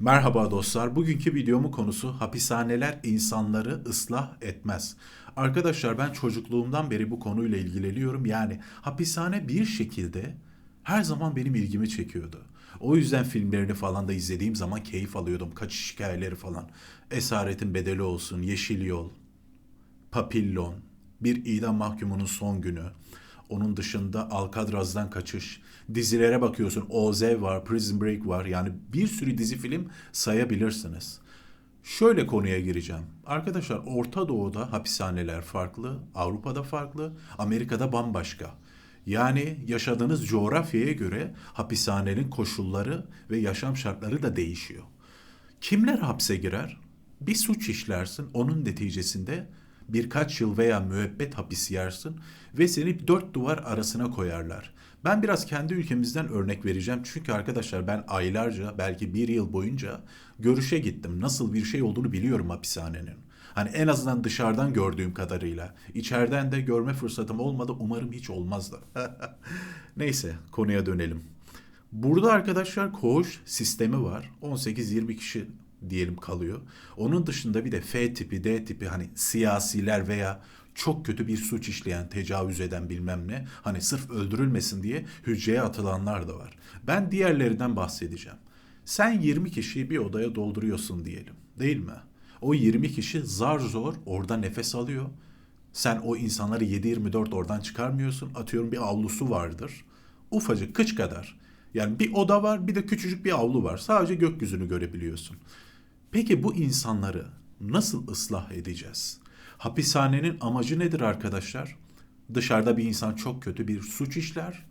Merhaba dostlar. Bugünkü videomun konusu hapishaneler insanları ıslah etmez. Arkadaşlar ben çocukluğumdan beri bu konuyla ilgileniyorum. Yani hapishane bir şekilde her zaman benim ilgimi çekiyordu. O yüzden filmlerini falan da izlediğim zaman keyif alıyordum. Kaçış hikayeleri falan. Esaretin bedeli olsun, Yeşil Yol, Papillon, Bir idam mahkumunun son günü. Onun dışında Alcatraz'dan kaçış. Dizilere bakıyorsun. OZ var, Prison Break var. Yani bir sürü dizi film sayabilirsiniz. Şöyle konuya gireceğim. Arkadaşlar Orta Doğu'da hapishaneler farklı, Avrupa'da farklı, Amerika'da bambaşka. Yani yaşadığınız coğrafyaya göre hapishanenin koşulları ve yaşam şartları da değişiyor. Kimler hapse girer? Bir suç işlersin, onun neticesinde birkaç yıl veya müebbet hapis yersin ve seni dört duvar arasına koyarlar. Ben biraz kendi ülkemizden örnek vereceğim. Çünkü arkadaşlar ben aylarca belki bir yıl boyunca görüşe gittim. Nasıl bir şey olduğunu biliyorum hapishanenin. Hani en azından dışarıdan gördüğüm kadarıyla. İçeriden de görme fırsatım olmadı. Umarım hiç olmaz da. Neyse konuya dönelim. Burada arkadaşlar koğuş sistemi var. 18-20 kişi diyelim kalıyor. Onun dışında bir de F tipi, D tipi hani siyasiler veya çok kötü bir suç işleyen, tecavüz eden bilmem ne. Hani sırf öldürülmesin diye hücreye atılanlar da var. Ben diğerlerinden bahsedeceğim. Sen 20 kişiyi bir odaya dolduruyorsun diyelim. Değil mi? O 20 kişi zar zor orada nefes alıyor. Sen o insanları 7-24 oradan çıkarmıyorsun. Atıyorum bir avlusu vardır. Ufacık kıç kadar. Yani bir oda var bir de küçücük bir avlu var. Sadece gökyüzünü görebiliyorsun. Peki bu insanları nasıl ıslah edeceğiz? Hapishanenin amacı nedir arkadaşlar? Dışarıda bir insan çok kötü bir suç işler.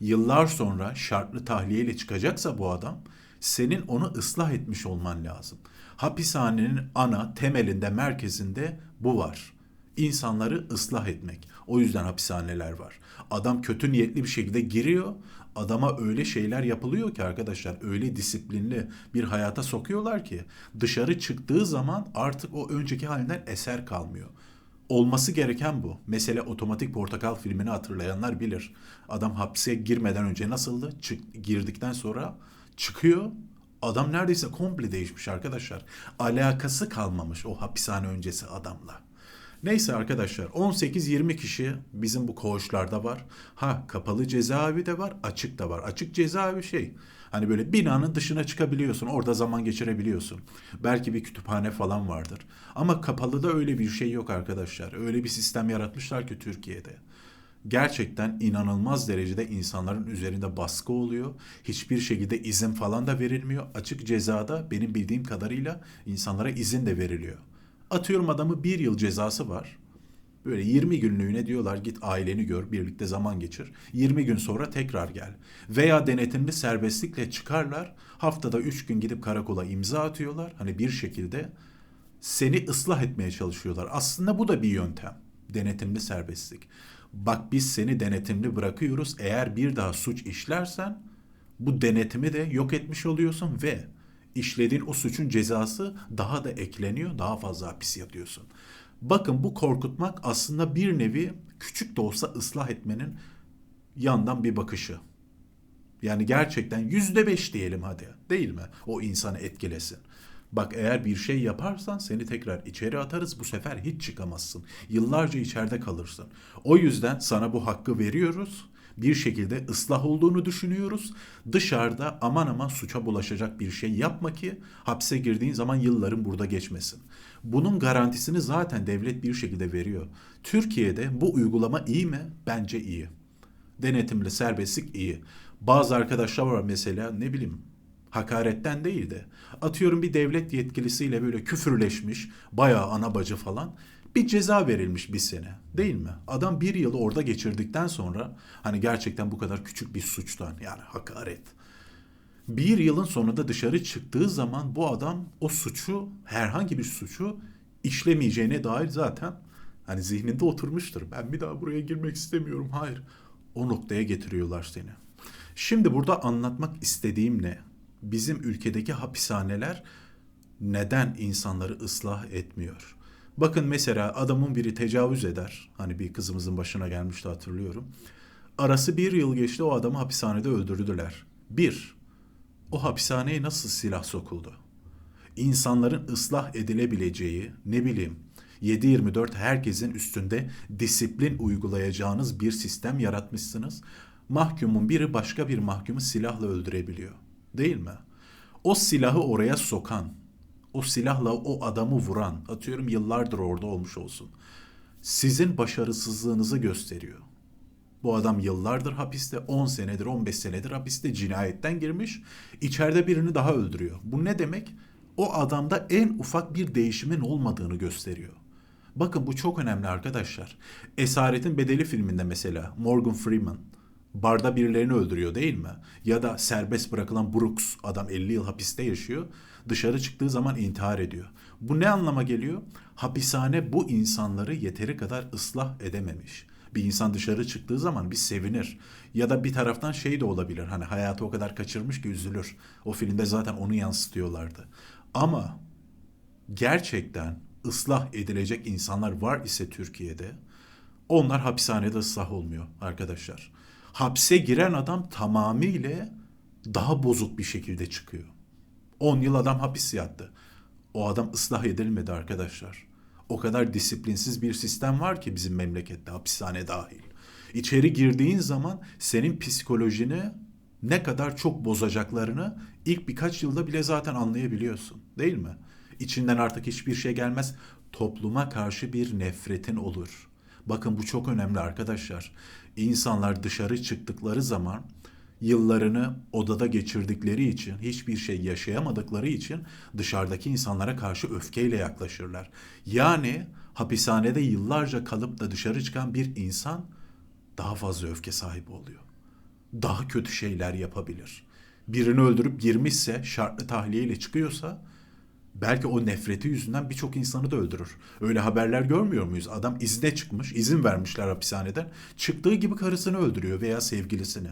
Yıllar sonra şartlı tahliyeyle çıkacaksa bu adam senin onu ıslah etmiş olman lazım. Hapishanenin ana temelinde merkezinde bu var. İnsanları ıslah etmek. O yüzden hapishaneler var. Adam kötü niyetli bir şekilde giriyor. Adama öyle şeyler yapılıyor ki arkadaşlar öyle disiplinli bir hayata sokuyorlar ki dışarı çıktığı zaman artık o önceki halinden eser kalmıyor. Olması gereken bu. Mesela Otomatik Portakal filmini hatırlayanlar bilir. Adam hapse girmeden önce nasıldı? Çık, girdikten sonra çıkıyor. Adam neredeyse komple değişmiş arkadaşlar. Alakası kalmamış o hapishane öncesi adamla. Neyse arkadaşlar 18-20 kişi bizim bu koğuşlarda var. Ha kapalı cezaevi de var, açık da var. Açık cezaevi şey hani böyle binanın dışına çıkabiliyorsun. Orada zaman geçirebiliyorsun. Belki bir kütüphane falan vardır. Ama kapalıda öyle bir şey yok arkadaşlar. Öyle bir sistem yaratmışlar ki Türkiye'de gerçekten inanılmaz derecede insanların üzerinde baskı oluyor. Hiçbir şekilde izin falan da verilmiyor. Açık cezada benim bildiğim kadarıyla insanlara izin de veriliyor. Atıyorum adamı bir yıl cezası var. Böyle 20 günlüğüne diyorlar git aileni gör, birlikte zaman geçir. 20 gün sonra tekrar gel. Veya denetimli serbestlikle çıkarlar. Haftada 3 gün gidip karakola imza atıyorlar. Hani bir şekilde seni ıslah etmeye çalışıyorlar. Aslında bu da bir yöntem. Denetimli serbestlik. Bak biz seni denetimli bırakıyoruz. Eğer bir daha suç işlersen bu denetimi de yok etmiş oluyorsun ve işlediğin o suçun cezası daha da ekleniyor, daha fazla hapis yatıyorsun. Bakın bu korkutmak aslında bir nevi küçük de olsa ıslah etmenin yandan bir bakışı. Yani gerçekten yüzde beş diyelim hadi değil mi? O insanı etkilesin. Bak eğer bir şey yaparsan seni tekrar içeri atarız bu sefer hiç çıkamazsın. Yıllarca içeride kalırsın. O yüzden sana bu hakkı veriyoruz bir şekilde ıslah olduğunu düşünüyoruz. Dışarıda aman aman suça bulaşacak bir şey yapma ki hapse girdiğin zaman yılların burada geçmesin. Bunun garantisini zaten devlet bir şekilde veriyor. Türkiye'de bu uygulama iyi mi? Bence iyi. Denetimli serbestlik iyi. Bazı arkadaşlar var mesela ne bileyim hakaretten değil de atıyorum bir devlet yetkilisiyle böyle küfürleşmiş bayağı ana bacı falan bir ceza verilmiş bir sene değil mi? Adam bir yılı orada geçirdikten sonra hani gerçekten bu kadar küçük bir suçtan yani hakaret. Bir yılın sonunda dışarı çıktığı zaman bu adam o suçu herhangi bir suçu işlemeyeceğine dair zaten hani zihninde oturmuştur. Ben bir daha buraya girmek istemiyorum. Hayır. O noktaya getiriyorlar seni. Şimdi burada anlatmak istediğim ne? Bizim ülkedeki hapishaneler neden insanları ıslah etmiyor? Bakın mesela adamın biri tecavüz eder. Hani bir kızımızın başına gelmişti hatırlıyorum. Arası bir yıl geçti o adamı hapishanede öldürdüler. Bir, o hapishaneye nasıl silah sokuldu? İnsanların ıslah edilebileceği, ne bileyim, 7-24 herkesin üstünde disiplin uygulayacağınız bir sistem yaratmışsınız. Mahkumun biri başka bir mahkumu silahla öldürebiliyor. Değil mi? O silahı oraya sokan, o silahla o adamı vuran, atıyorum yıllardır orada olmuş olsun. Sizin başarısızlığınızı gösteriyor. Bu adam yıllardır hapiste, 10 senedir, 15 senedir hapiste cinayetten girmiş. içeride birini daha öldürüyor. Bu ne demek? O adamda en ufak bir değişimin olmadığını gösteriyor. Bakın bu çok önemli arkadaşlar. Esaretin Bedeli filminde mesela Morgan Freeman barda birilerini öldürüyor değil mi? Ya da serbest bırakılan Brooks adam 50 yıl hapiste yaşıyor. Dışarı çıktığı zaman intihar ediyor. Bu ne anlama geliyor? Hapishane bu insanları yeteri kadar ıslah edememiş. Bir insan dışarı çıktığı zaman bir sevinir. Ya da bir taraftan şey de olabilir. Hani hayatı o kadar kaçırmış ki üzülür. O filmde zaten onu yansıtıyorlardı. Ama gerçekten ıslah edilecek insanlar var ise Türkiye'de onlar hapishanede ıslah olmuyor arkadaşlar. Hapse giren adam tamamıyla daha bozuk bir şekilde çıkıyor. 10 yıl adam hapis yattı. O adam ıslah edilmedi arkadaşlar. O kadar disiplinsiz bir sistem var ki bizim memlekette hapishane dahil. İçeri girdiğin zaman senin psikolojini ne kadar çok bozacaklarını ilk birkaç yılda bile zaten anlayabiliyorsun. Değil mi? İçinden artık hiçbir şey gelmez. Topluma karşı bir nefretin olur. Bakın bu çok önemli arkadaşlar. İnsanlar dışarı çıktıkları zaman yıllarını odada geçirdikleri için, hiçbir şey yaşayamadıkları için dışarıdaki insanlara karşı öfkeyle yaklaşırlar. Yani hapishanede yıllarca kalıp da dışarı çıkan bir insan daha fazla öfke sahibi oluyor. Daha kötü şeyler yapabilir. Birini öldürüp girmişse, şartlı tahliyeyle çıkıyorsa belki o nefreti yüzünden birçok insanı da öldürür. Öyle haberler görmüyor muyuz? Adam izne çıkmış, izin vermişler hapishaneden. Çıktığı gibi karısını öldürüyor veya sevgilisini.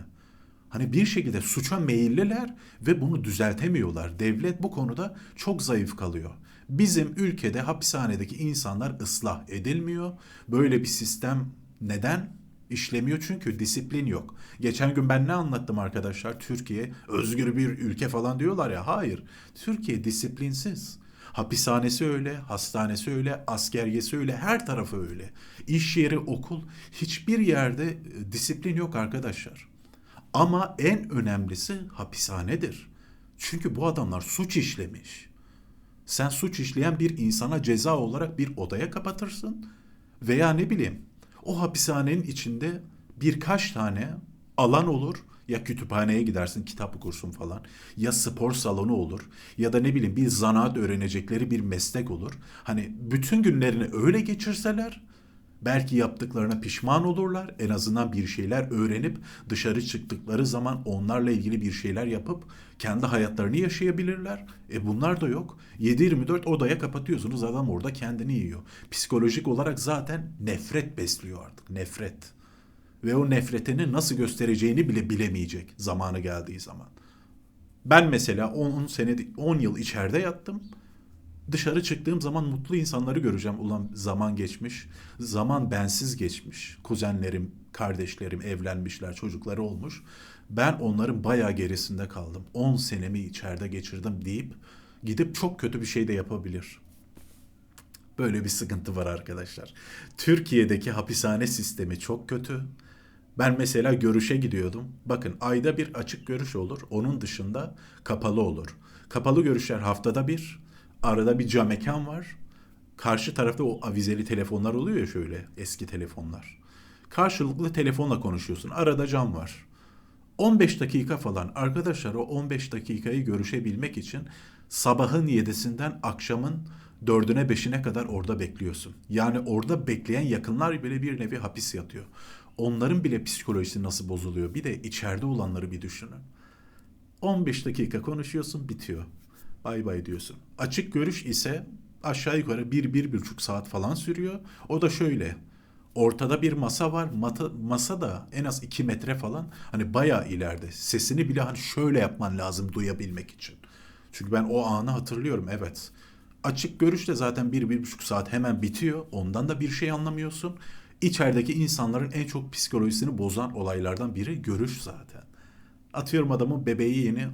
Hani bir şekilde suça meyilliler ve bunu düzeltemiyorlar. Devlet bu konuda çok zayıf kalıyor. Bizim ülkede hapishanedeki insanlar ıslah edilmiyor. Böyle bir sistem neden? işlemiyor çünkü disiplin yok. Geçen gün ben ne anlattım arkadaşlar? Türkiye özgür bir ülke falan diyorlar ya. Hayır. Türkiye disiplinsiz. Hapishanesi öyle, hastanesi öyle, askeriyesi öyle, her tarafı öyle. İş yeri, okul, hiçbir yerde e, disiplin yok arkadaşlar. Ama en önemlisi hapishanedir. Çünkü bu adamlar suç işlemiş. Sen suç işleyen bir insana ceza olarak bir odaya kapatırsın veya ne bileyim o hapishanenin içinde birkaç tane alan olur. Ya kütüphaneye gidersin kitap okursun falan. Ya spor salonu olur. Ya da ne bileyim bir zanaat öğrenecekleri bir meslek olur. Hani bütün günlerini öyle geçirseler Belki yaptıklarına pişman olurlar. En azından bir şeyler öğrenip dışarı çıktıkları zaman onlarla ilgili bir şeyler yapıp kendi hayatlarını yaşayabilirler. E bunlar da yok. 7-24 odaya kapatıyorsunuz adam orada kendini yiyor. Psikolojik olarak zaten nefret besliyor artık. Nefret. Ve o nefretini nasıl göstereceğini bile bilemeyecek zamanı geldiği zaman. Ben mesela 10 sene 10 yıl içeride yattım. Dışarı çıktığım zaman mutlu insanları göreceğim. Ulan zaman geçmiş, zaman bensiz geçmiş. Kuzenlerim, kardeşlerim evlenmişler, çocukları olmuş. Ben onların bayağı gerisinde kaldım. 10 senemi içeride geçirdim deyip gidip çok kötü bir şey de yapabilir. Böyle bir sıkıntı var arkadaşlar. Türkiye'deki hapishane sistemi çok kötü. Ben mesela görüşe gidiyordum. Bakın ayda bir açık görüş olur. Onun dışında kapalı olur. Kapalı görüşler haftada bir, arada bir cam mekan var. Karşı tarafta o avizeli telefonlar oluyor ya şöyle eski telefonlar. Karşılıklı telefonla konuşuyorsun. Arada cam var. 15 dakika falan arkadaşlar o 15 dakikayı görüşebilmek için sabahın 7'sinden akşamın 4'üne 5'ine kadar orada bekliyorsun. Yani orada bekleyen yakınlar bile bir nevi hapis yatıyor. Onların bile psikolojisi nasıl bozuluyor? Bir de içeride olanları bir düşünün. 15 dakika konuşuyorsun bitiyor bay bay diyorsun. Açık görüş ise aşağı yukarı bir, bir buçuk saat falan sürüyor. O da şöyle. Ortada bir masa var. Mata, masa da en az iki metre falan. Hani bayağı ileride. Sesini bile hani şöyle yapman lazım duyabilmek için. Çünkü ben o anı hatırlıyorum evet. Açık görüş de zaten bir, bir buçuk saat hemen bitiyor. Ondan da bir şey anlamıyorsun. İçerideki insanların en çok psikolojisini bozan olaylardan biri görüş zaten. Atıyorum adamın bebeği yeni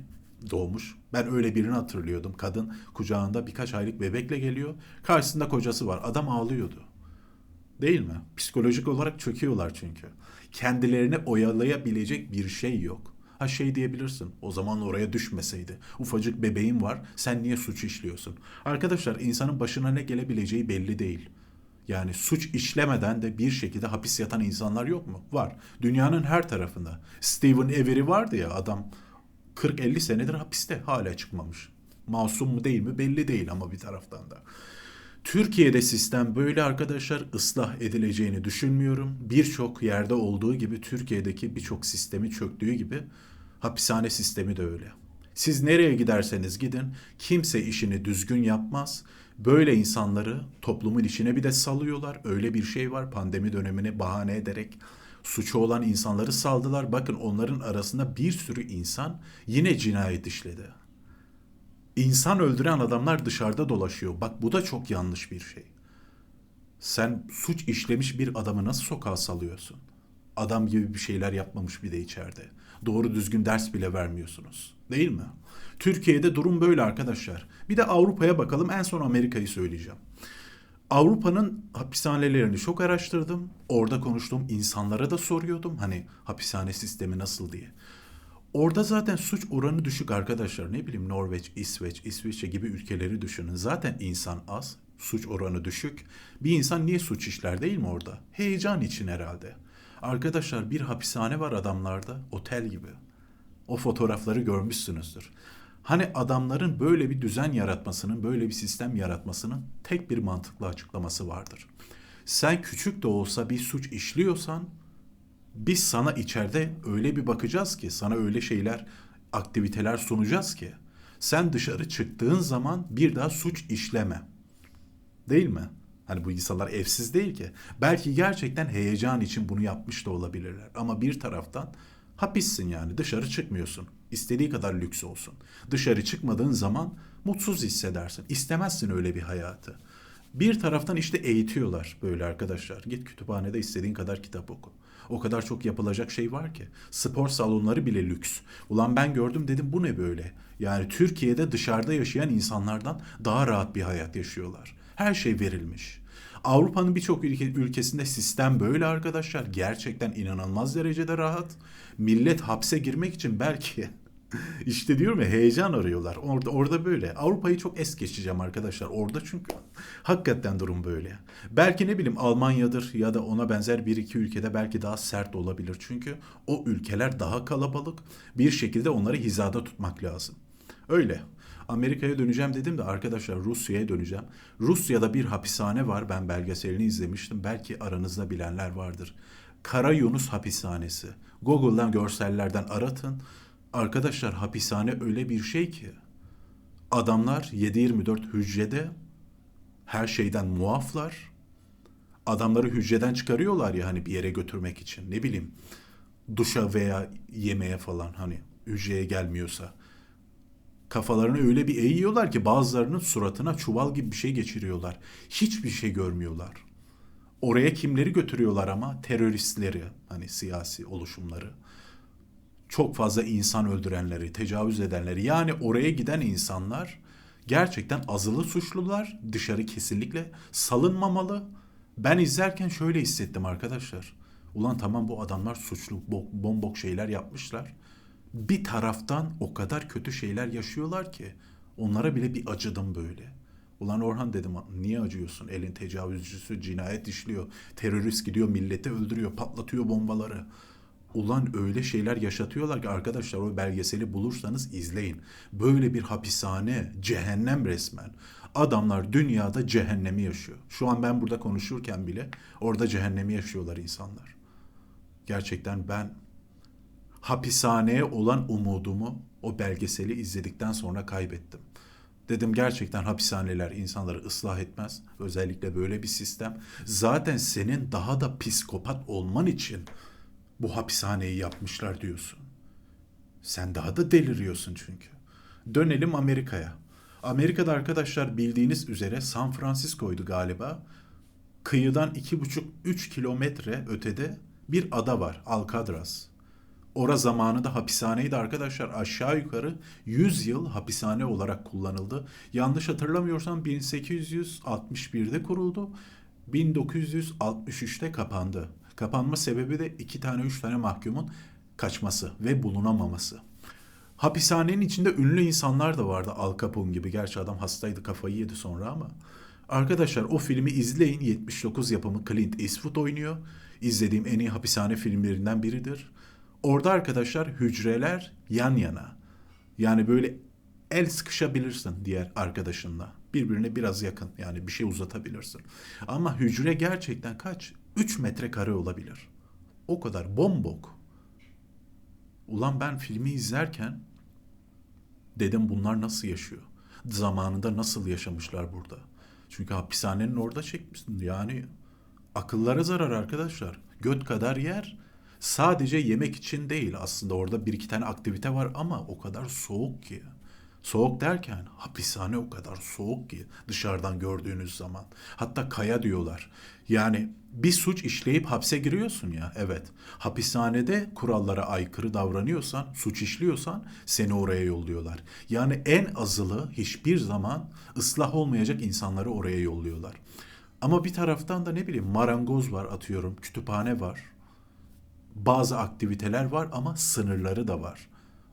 doğmuş. Ben öyle birini hatırlıyordum. Kadın kucağında birkaç aylık bebekle geliyor. Karşısında kocası var. Adam ağlıyordu. Değil mi? Psikolojik olarak çöküyorlar çünkü. Kendilerini oyalayabilecek bir şey yok. Ha şey diyebilirsin. O zaman oraya düşmeseydi. Ufacık bebeğin var. Sen niye suç işliyorsun? Arkadaşlar insanın başına ne gelebileceği belli değil. Yani suç işlemeden de bir şekilde hapis yatan insanlar yok mu? Var. Dünyanın her tarafında. Stephen Avery vardı ya adam 40-50 senedir hapiste hala çıkmamış. Masum mu değil mi belli değil ama bir taraftan da. Türkiye'de sistem böyle arkadaşlar ıslah edileceğini düşünmüyorum. Birçok yerde olduğu gibi Türkiye'deki birçok sistemi çöktüğü gibi hapishane sistemi de öyle. Siz nereye giderseniz gidin kimse işini düzgün yapmaz. Böyle insanları toplumun içine bir de salıyorlar. Öyle bir şey var pandemi dönemini bahane ederek suçu olan insanları saldılar. Bakın onların arasında bir sürü insan yine cinayet işledi. İnsan öldüren adamlar dışarıda dolaşıyor. Bak bu da çok yanlış bir şey. Sen suç işlemiş bir adamı nasıl sokağa salıyorsun? Adam gibi bir şeyler yapmamış bir de içeride. Doğru düzgün ders bile vermiyorsunuz. Değil mi? Türkiye'de durum böyle arkadaşlar. Bir de Avrupa'ya bakalım. En son Amerika'yı söyleyeceğim. Avrupa'nın hapishanelerini çok araştırdım. Orada konuştuğum insanlara da soruyordum. Hani hapishane sistemi nasıl diye. Orada zaten suç oranı düşük arkadaşlar. Ne bileyim Norveç, İsveç, İsviçre gibi ülkeleri düşünün. Zaten insan az, suç oranı düşük. Bir insan niye suç işler değil mi orada? Heyecan için herhalde. Arkadaşlar bir hapishane var adamlarda, otel gibi. O fotoğrafları görmüşsünüzdür. Hani adamların böyle bir düzen yaratmasının, böyle bir sistem yaratmasının tek bir mantıklı açıklaması vardır. Sen küçük de olsa bir suç işliyorsan biz sana içeride öyle bir bakacağız ki, sana öyle şeyler, aktiviteler sunacağız ki sen dışarı çıktığın zaman bir daha suç işleme. Değil mi? Hani bu insanlar evsiz değil ki. Belki gerçekten heyecan için bunu yapmış da olabilirler. Ama bir taraftan hapissin yani dışarı çıkmıyorsun. İstediği kadar lüks olsun. Dışarı çıkmadığın zaman mutsuz hissedersin. İstemezsin öyle bir hayatı. Bir taraftan işte eğitiyorlar böyle arkadaşlar. Git kütüphanede istediğin kadar kitap oku. O kadar çok yapılacak şey var ki. Spor salonları bile lüks. Ulan ben gördüm dedim bu ne böyle? Yani Türkiye'de dışarıda yaşayan insanlardan daha rahat bir hayat yaşıyorlar. Her şey verilmiş. Avrupa'nın birçok ülke, ülkesinde sistem böyle arkadaşlar. Gerçekten inanılmaz derecede rahat. Millet hapse girmek için belki işte diyorum ya heyecan arıyorlar. Orada orada böyle. Avrupa'yı çok es geçeceğim arkadaşlar. Orada çünkü hakikaten durum böyle. Belki ne bileyim Almanya'dır ya da ona benzer bir iki ülkede belki daha sert olabilir. Çünkü o ülkeler daha kalabalık. Bir şekilde onları hizada tutmak lazım. Öyle. Amerika'ya döneceğim dedim de arkadaşlar Rusya'ya döneceğim. Rusya'da bir hapishane var. Ben belgeselini izlemiştim. Belki aranızda bilenler vardır. Kara Yunus Hapishanesi. Google'dan görsellerden aratın. Arkadaşlar hapishane öyle bir şey ki adamlar 7-24 hücrede her şeyden muaflar. Adamları hücreden çıkarıyorlar ya hani bir yere götürmek için. Ne bileyim duşa veya yemeğe falan hani hücreye gelmiyorsa. Kafalarını öyle bir eğiyorlar ki bazılarının suratına çuval gibi bir şey geçiriyorlar. Hiçbir şey görmüyorlar. Oraya kimleri götürüyorlar ama? Teröristleri, hani siyasi oluşumları çok fazla insan öldürenleri, tecavüz edenleri yani oraya giden insanlar gerçekten azılı suçlular. Dışarı kesinlikle salınmamalı. Ben izlerken şöyle hissettim arkadaşlar. Ulan tamam bu adamlar suçlu, bombok şeyler yapmışlar. Bir taraftan o kadar kötü şeyler yaşıyorlar ki onlara bile bir acıdım böyle. Ulan Orhan dedim niye acıyorsun? Elin tecavüzcüsü cinayet işliyor. Terörist gidiyor milleti öldürüyor, patlatıyor bombaları. Ulan öyle şeyler yaşatıyorlar ki arkadaşlar o belgeseli bulursanız izleyin. Böyle bir hapishane, cehennem resmen. Adamlar dünyada cehennemi yaşıyor. Şu an ben burada konuşurken bile orada cehennemi yaşıyorlar insanlar. Gerçekten ben hapishaneye olan umudumu o belgeseli izledikten sonra kaybettim. Dedim gerçekten hapishaneler insanları ıslah etmez. Özellikle böyle bir sistem. Zaten senin daha da psikopat olman için bu hapishaneyi yapmışlar diyorsun. Sen daha da deliriyorsun çünkü. Dönelim Amerika'ya. Amerika'da arkadaşlar bildiğiniz üzere San Francisco'ydu galiba. Kıyıdan iki buçuk üç kilometre ötede bir ada var Alcatraz. Ora zamanında hapishaneydi arkadaşlar. Aşağı yukarı 100 yıl hapishane olarak kullanıldı. Yanlış hatırlamıyorsam 1861'de kuruldu. 1963'te kapandı. Kapanma sebebi de iki tane üç tane mahkumun kaçması ve bulunamaması. Hapishanenin içinde ünlü insanlar da vardı. Al Capone gibi. Gerçi adam hastaydı kafayı yedi sonra ama. Arkadaşlar o filmi izleyin. 79 yapımı Clint Eastwood oynuyor. İzlediğim en iyi hapishane filmlerinden biridir. Orada arkadaşlar hücreler yan yana. Yani böyle el sıkışabilirsin diğer arkadaşınla. Birbirine biraz yakın yani bir şey uzatabilirsin. Ama hücre gerçekten kaç? 3 metrekare olabilir. O kadar bombok. Ulan ben filmi izlerken dedim bunlar nasıl yaşıyor? Zamanında nasıl yaşamışlar burada? Çünkü hapishanenin orada çekmişsin. Yani akıllara zarar arkadaşlar. Göt kadar yer sadece yemek için değil aslında orada bir iki tane aktivite var ama o kadar soğuk ki. Soğuk derken hapishane o kadar soğuk ki dışarıdan gördüğünüz zaman. Hatta kaya diyorlar. Yani bir suç işleyip hapse giriyorsun ya evet. Hapishanede kurallara aykırı davranıyorsan, suç işliyorsan seni oraya yolluyorlar. Yani en azılı hiçbir zaman ıslah olmayacak insanları oraya yolluyorlar. Ama bir taraftan da ne bileyim marangoz var atıyorum, kütüphane var. Bazı aktiviteler var ama sınırları da var.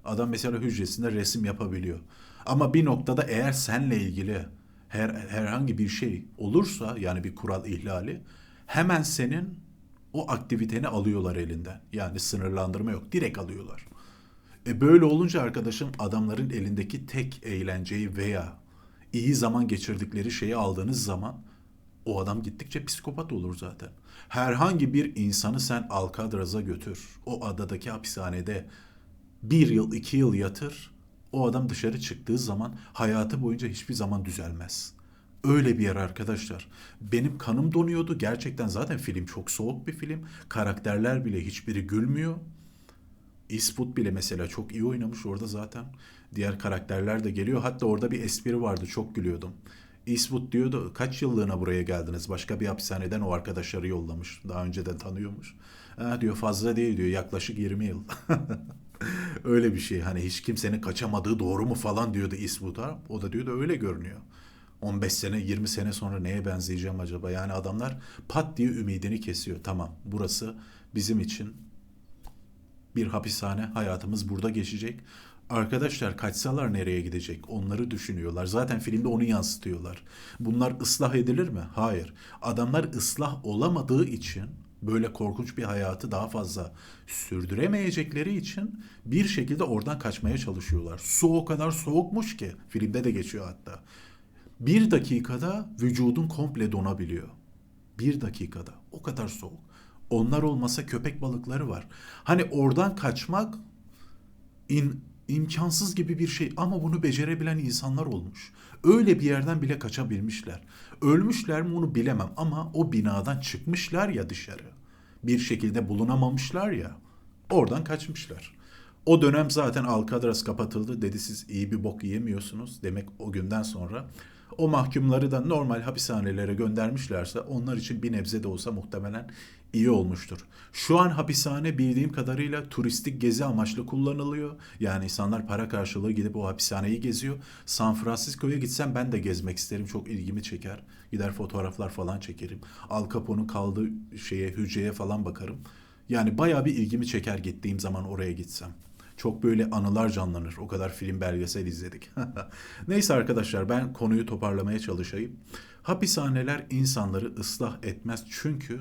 Adam mesela hücresinde resim yapabiliyor. Ama bir noktada eğer senle ilgili her, herhangi bir şey olursa yani bir kural ihlali hemen senin o aktiviteni alıyorlar elinden. Yani sınırlandırma yok. Direkt alıyorlar. E böyle olunca arkadaşım adamların elindeki tek eğlenceyi veya iyi zaman geçirdikleri şeyi aldığınız zaman o adam gittikçe psikopat olur zaten. Herhangi bir insanı sen Alcatraz'a götür. O adadaki hapishanede bir yıl, iki yıl yatır. O adam dışarı çıktığı zaman hayatı boyunca hiçbir zaman düzelmez. Öyle bir yer arkadaşlar. Benim kanım donuyordu. Gerçekten zaten film çok soğuk bir film. Karakterler bile hiçbiri gülmüyor. Eastwood bile mesela çok iyi oynamış orada zaten. Diğer karakterler de geliyor. Hatta orada bir espri vardı. Çok gülüyordum. Eastwood diyordu kaç yıllığına buraya geldiniz? Başka bir hapishaneden o arkadaşları yollamış. Daha önceden tanıyormuş. Ha, diyor fazla değil diyor yaklaşık 20 yıl. öyle bir şey hani hiç kimsenin kaçamadığı doğru mu falan diyordu Eastwood'a. O da diyordu öyle görünüyor. 15 sene 20 sene sonra neye benzeyeceğim acaba? Yani adamlar pat diye ümidini kesiyor. Tamam burası bizim için bir hapishane hayatımız burada geçecek. Arkadaşlar kaçsalar nereye gidecek? Onları düşünüyorlar. Zaten filmde onu yansıtıyorlar. Bunlar ıslah edilir mi? Hayır. Adamlar ıslah olamadığı için böyle korkunç bir hayatı daha fazla sürdüremeyecekleri için bir şekilde oradan kaçmaya çalışıyorlar. Su o kadar soğukmuş ki filmde de geçiyor hatta. Bir dakikada vücudun komple donabiliyor. Bir dakikada. O kadar soğuk. Onlar olmasa köpek balıkları var. Hani oradan kaçmak in, imkansız gibi bir şey ama bunu becerebilen insanlar olmuş. Öyle bir yerden bile kaçabilmişler. Ölmüşler mi onu bilemem ama o binadan çıkmışlar ya dışarı. Bir şekilde bulunamamışlar ya. Oradan kaçmışlar. O dönem zaten Alcatraz kapatıldı. Dedi siz iyi bir bok yiyemiyorsunuz. Demek o günden sonra o mahkumları da normal hapishanelere göndermişlerse onlar için bir nebze de olsa muhtemelen iyi olmuştur. Şu an hapishane bildiğim kadarıyla turistik gezi amaçlı kullanılıyor. Yani insanlar para karşılığı gidip o hapishaneyi geziyor. San Francisco'ya gitsem ben de gezmek isterim. Çok ilgimi çeker. Gider fotoğraflar falan çekerim. Al Capone'un kaldığı şeye, hücreye falan bakarım. Yani bayağı bir ilgimi çeker gittiğim zaman oraya gitsem. Çok böyle anılar canlanır. O kadar film belgesel izledik. Neyse arkadaşlar ben konuyu toparlamaya çalışayım. Hapishaneler insanları ıslah etmez çünkü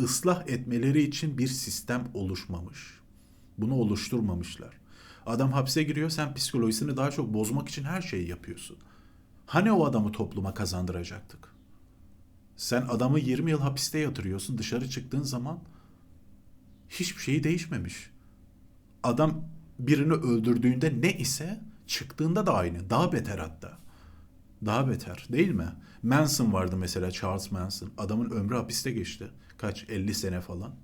ıslah etmeleri için bir sistem oluşmamış. Bunu oluşturmamışlar. Adam hapse giriyor sen psikolojisini daha çok bozmak için her şeyi yapıyorsun. Hani o adamı topluma kazandıracaktık? Sen adamı 20 yıl hapiste yatırıyorsun dışarı çıktığın zaman hiçbir şey değişmemiş. Adam birini öldürdüğünde ne ise çıktığında da aynı. Daha beter hatta. Daha beter değil mi? Manson vardı mesela Charles Manson. Adamın ömrü hapiste geçti. Kaç 50 sene falan.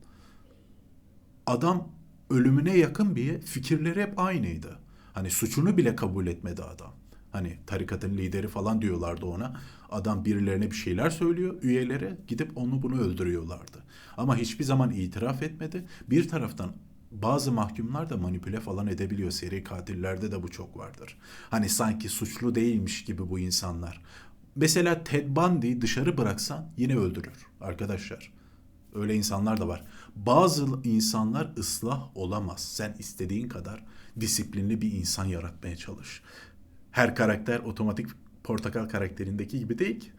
Adam ölümüne yakın bir fikirleri hep aynıydı. Hani suçunu bile kabul etmedi adam. Hani tarikatın lideri falan diyorlardı ona. Adam birilerine bir şeyler söylüyor, üyelere gidip onu bunu öldürüyorlardı. Ama hiçbir zaman itiraf etmedi. Bir taraftan bazı mahkumlar da manipüle falan edebiliyor. Seri katillerde de bu çok vardır. Hani sanki suçlu değilmiş gibi bu insanlar. Mesela Ted Bundy dışarı bıraksan yine öldürür arkadaşlar. Öyle insanlar da var. Bazı insanlar ıslah olamaz. Sen istediğin kadar disiplinli bir insan yaratmaya çalış. Her karakter otomatik portakal karakterindeki gibi değil ki.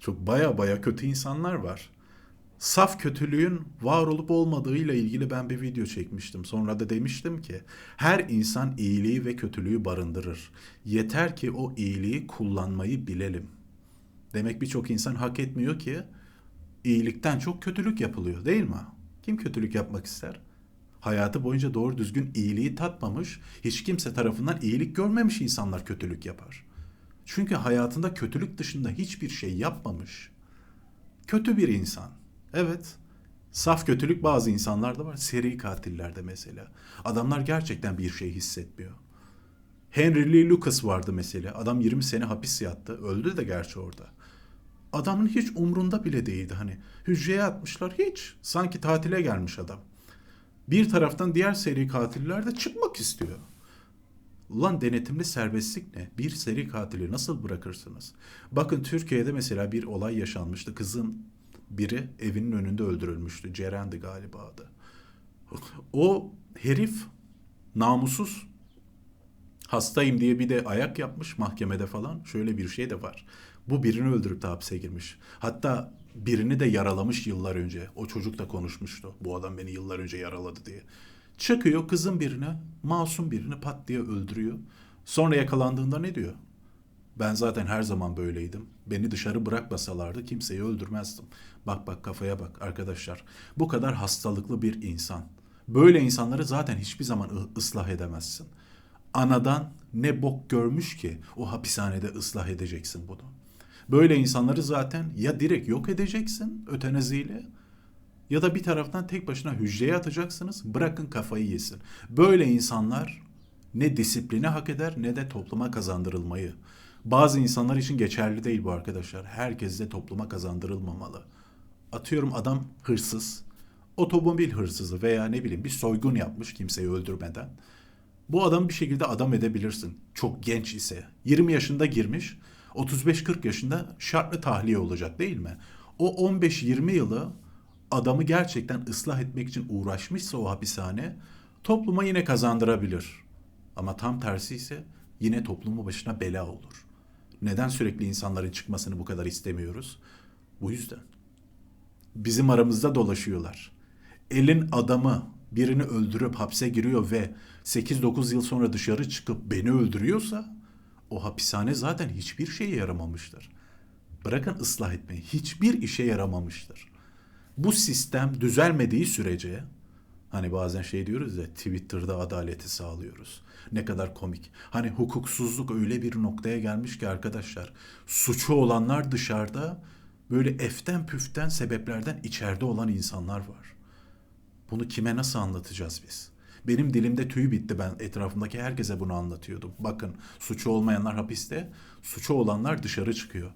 Çok baya baya kötü insanlar var. Saf kötülüğün var olup olmadığıyla ilgili ben bir video çekmiştim. Sonra da demiştim ki her insan iyiliği ve kötülüğü barındırır. Yeter ki o iyiliği kullanmayı bilelim. Demek birçok insan hak etmiyor ki iyilikten çok kötülük yapılıyor değil mi? Kim kötülük yapmak ister? Hayatı boyunca doğru düzgün iyiliği tatmamış, hiç kimse tarafından iyilik görmemiş insanlar kötülük yapar. Çünkü hayatında kötülük dışında hiçbir şey yapmamış. Kötü bir insan. Evet. Saf kötülük bazı insanlarda var. Seri katillerde mesela. Adamlar gerçekten bir şey hissetmiyor. Henry Lee Lucas vardı mesela. Adam 20 sene hapis yattı. Öldü de gerçi orada. Adamın hiç umrunda bile değildi hani. Hücreye atmışlar hiç. Sanki tatile gelmiş adam. Bir taraftan diğer seri katiller de çıkmak istiyor. Ulan denetimli serbestlik ne? Bir seri katili nasıl bırakırsınız? Bakın Türkiye'de mesela bir olay yaşanmıştı. Kızın biri evinin önünde öldürülmüştü. Ceren'di galiba adı. O herif namussuz hastayım diye bir de ayak yapmış mahkemede falan. Şöyle bir şey de var. Bu birini öldürüp de hapse girmiş. Hatta birini de yaralamış yıllar önce. O çocuk da konuşmuştu. Bu adam beni yıllar önce yaraladı diye. Çıkıyor kızın birine, masum birini pat diye öldürüyor. Sonra yakalandığında ne diyor? Ben zaten her zaman böyleydim. Beni dışarı bırakmasalardı kimseyi öldürmezdim. Bak bak kafaya bak arkadaşlar. Bu kadar hastalıklı bir insan. Böyle insanları zaten hiçbir zaman ıslah edemezsin. Anadan ne bok görmüş ki o hapishanede ıslah edeceksin bunu. Böyle insanları zaten ya direkt yok edeceksin ötenaziyle ya da bir taraftan tek başına hücreye atacaksınız bırakın kafayı yesin. Böyle insanlar ne disipline hak eder ne de topluma kazandırılmayı. Bazı insanlar için geçerli değil bu arkadaşlar. Herkes de topluma kazandırılmamalı. Atıyorum adam hırsız, otomobil hırsızı veya ne bileyim bir soygun yapmış kimseyi öldürmeden. Bu adam bir şekilde adam edebilirsin. Çok genç ise. 20 yaşında girmiş, 35-40 yaşında şartlı tahliye olacak değil mi? O 15-20 yılı adamı gerçekten ıslah etmek için uğraşmışsa o hapishane topluma yine kazandırabilir. Ama tam tersi ise yine toplumu başına bela olur. Neden sürekli insanların çıkmasını bu kadar istemiyoruz? Bu yüzden. Bizim aramızda dolaşıyorlar. Elin adamı birini öldürüp hapse giriyor ve 8-9 yıl sonra dışarı çıkıp beni öldürüyorsa o hapishane zaten hiçbir şeye yaramamıştır. Bırakın ıslah etmeyi, hiçbir işe yaramamıştır. Bu sistem düzelmediği sürece hani bazen şey diyoruz ya Twitter'da adaleti sağlıyoruz. Ne kadar komik. Hani hukuksuzluk öyle bir noktaya gelmiş ki arkadaşlar suçu olanlar dışarıda böyle eften püften sebeplerden içeride olan insanlar var. Bunu kime nasıl anlatacağız biz? Benim dilimde tüy bitti ben etrafımdaki herkese bunu anlatıyordum. Bakın suçu olmayanlar hapiste, suçu olanlar dışarı çıkıyor.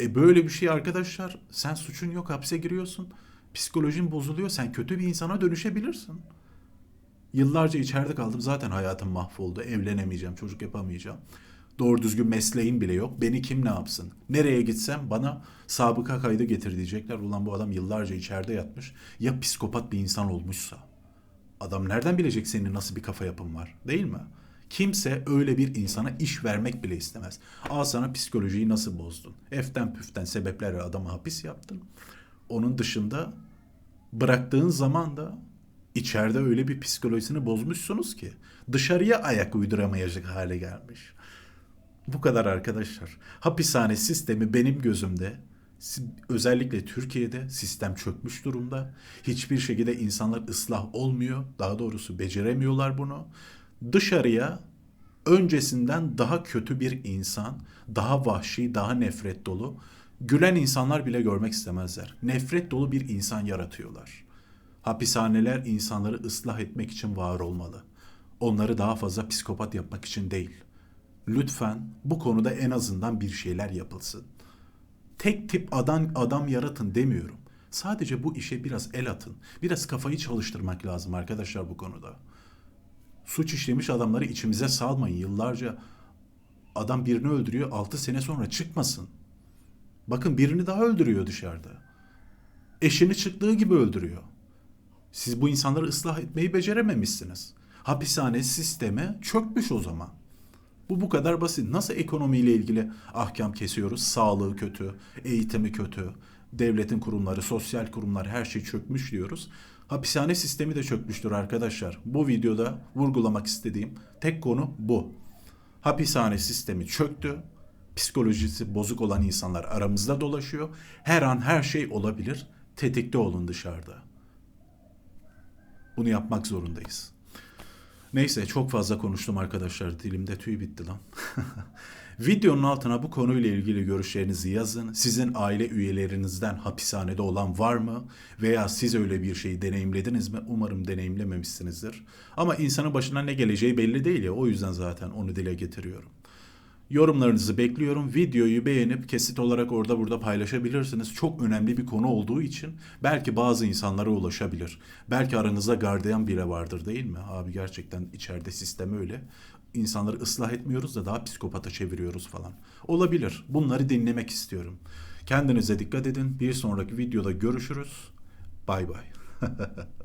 E böyle bir şey arkadaşlar sen suçun yok hapse giriyorsun. Psikolojin bozuluyor sen kötü bir insana dönüşebilirsin. Yıllarca içeride kaldım zaten hayatım mahvoldu. Evlenemeyeceğim, çocuk yapamayacağım. Doğru düzgün mesleğim bile yok. Beni kim ne yapsın? Nereye gitsem bana sabıka kaydı getir diyecekler. Ulan bu adam yıllarca içeride yatmış. Ya psikopat bir insan olmuşsa? Adam nereden bilecek senin nasıl bir kafa yapın var? Değil mi? Kimse öyle bir insana iş vermek bile istemez. Al sana psikolojiyi nasıl bozdun? Eften püften sebeplerle adamı hapis yaptın. Onun dışında bıraktığın zaman da içeride öyle bir psikolojisini bozmuşsunuz ki dışarıya ayak uyduramayacak hale gelmiş. Bu kadar arkadaşlar. Hapishane sistemi benim gözümde özellikle Türkiye'de sistem çökmüş durumda. Hiçbir şekilde insanlar ıslah olmuyor. Daha doğrusu beceremiyorlar bunu. Dışarıya öncesinden daha kötü bir insan, daha vahşi, daha nefret dolu, gülen insanlar bile görmek istemezler. Nefret dolu bir insan yaratıyorlar. Hapishaneler insanları ıslah etmek için var olmalı. Onları daha fazla psikopat yapmak için değil. Lütfen bu konuda en azından bir şeyler yapılsın tek tip adam adam yaratın demiyorum. Sadece bu işe biraz el atın. Biraz kafayı çalıştırmak lazım arkadaşlar bu konuda. Suç işlemiş adamları içimize salmayın. Yıllarca adam birini öldürüyor 6 sene sonra çıkmasın. Bakın birini daha öldürüyor dışarıda. Eşini çıktığı gibi öldürüyor. Siz bu insanları ıslah etmeyi becerememişsiniz. Hapishane sistemi çökmüş o zaman. Bu bu kadar basit. Nasıl ekonomiyle ilgili ahkam kesiyoruz? Sağlığı kötü, eğitimi kötü, devletin kurumları, sosyal kurumlar her şey çökmüş diyoruz. Hapishane sistemi de çökmüştür arkadaşlar. Bu videoda vurgulamak istediğim tek konu bu. Hapishane sistemi çöktü. Psikolojisi bozuk olan insanlar aramızda dolaşıyor. Her an her şey olabilir. Tetikte olun dışarıda. Bunu yapmak zorundayız. Neyse çok fazla konuştum arkadaşlar. Dilimde tüy bitti lan. Videonun altına bu konuyla ilgili görüşlerinizi yazın. Sizin aile üyelerinizden hapishanede olan var mı? Veya siz öyle bir şeyi deneyimlediniz mi? Umarım deneyimlememişsinizdir. Ama insanın başına ne geleceği belli değil ya. O yüzden zaten onu dile getiriyorum. Yorumlarınızı bekliyorum. Videoyu beğenip kesit olarak orada burada paylaşabilirsiniz. Çok önemli bir konu olduğu için belki bazı insanlara ulaşabilir. Belki aranızda gardiyan biri vardır değil mi? Abi gerçekten içeride sistem öyle. İnsanları ıslah etmiyoruz da daha psikopata çeviriyoruz falan. Olabilir. Bunları dinlemek istiyorum. Kendinize dikkat edin. Bir sonraki videoda görüşürüz. Bay bay.